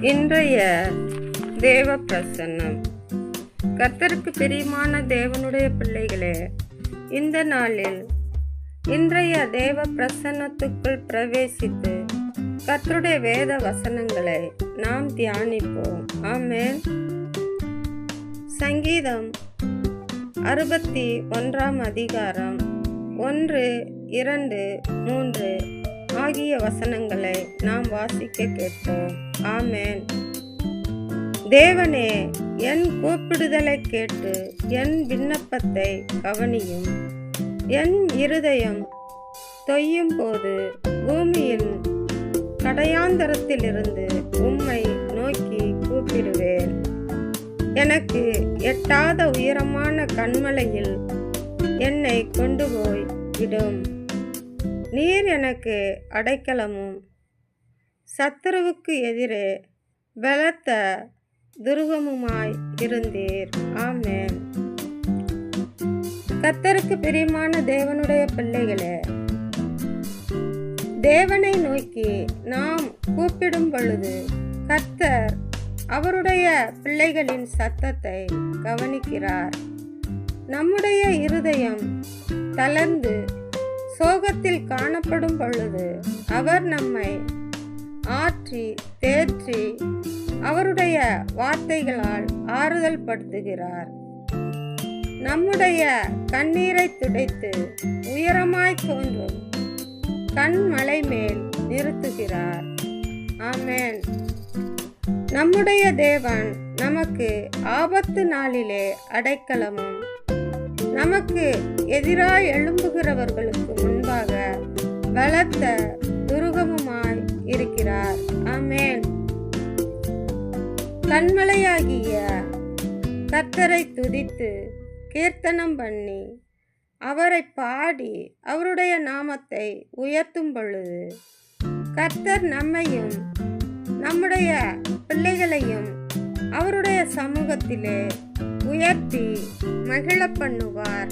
இன்றைய தேவ பிரசன்னம். கர்த்தருக்கு பிரியமான தேவனுடைய பிள்ளைகளே இந்த நாளில் இன்றைய தேவ பிரசன்னத்துக்குள் பிரவேசித்து கர்த்தருடைய வேத வசனங்களை நாம் தியானிப்போம். ஆமேன். சங்கீதம் அறுபத்தி ஒன்றாம் அதிகாரம் ஒன்று இரண்டு மூன்று. ஆகிய வசனங்களை நாம் வாசிக்க கேட்போம். ஆமேன். தேவனே என் கூப்பிடுதலை கேட்டு என் விண்ணப்பத்தை கவனியும். என் இருதயம் தொய்யும் போது பூமியின் கடையாந்தரத்திலிருந்து உம்மை நோக்கி கூப்பிடுவேன். எனக்கு எட்டாத உயரமான கண்மலையில் என்னை கொண்டு போய் விடும். நீர் எனக்கு அடைக்கலமும். சத்துருவுக்கு எதிரே பலத்த துருவமுமாய் இருந்தீர். ஆமேன். கத்தருக்கு பிரியமான தேவனுடைய பிள்ளைகளே தேவனை நோக்கி நாம் கூப்பிடும் பொழுது கத்தர் அவருடைய பிள்ளைகளின் சத்தத்தை கவனிக்கிறார். நம்முடைய இருதயம் தளர்ந்து சோகத்தில் காணப்படும் பொழுது அவர் நம்மை ஆற்றி தேற்றி அவருடைய வார்த்தைகளால் ஆறுதல் படுத்துகிறார். நம்முடைய கண்ணீரை துடைத்து உயரமாய் தோன்றும் கண்மலை மேல் நிறுத்துகிறார். ஆமேன். நம்முடைய தேவன் நமக்கு ஆபத்து நாளிலே அடைக்கலமும் நமக்கு எதிராய் எழும்புகிறவர்களுக்கு முன்பாக பலத்த துருகமுமாய் இருக்கிறார். ஆமென். கண்மலையாகிய கத்தரை துதித்து கீர்த்தனம் பண்ணி அவரை பாடி அவருடைய நாமத்தை உயர்த்தும் பொழுது கர்த்தர் நம்மையும் நம்முடைய பிள்ளைகளையும் அவருடைய சமூகத்திலே உயர்த்தி மகிழ பண்ணுவார்.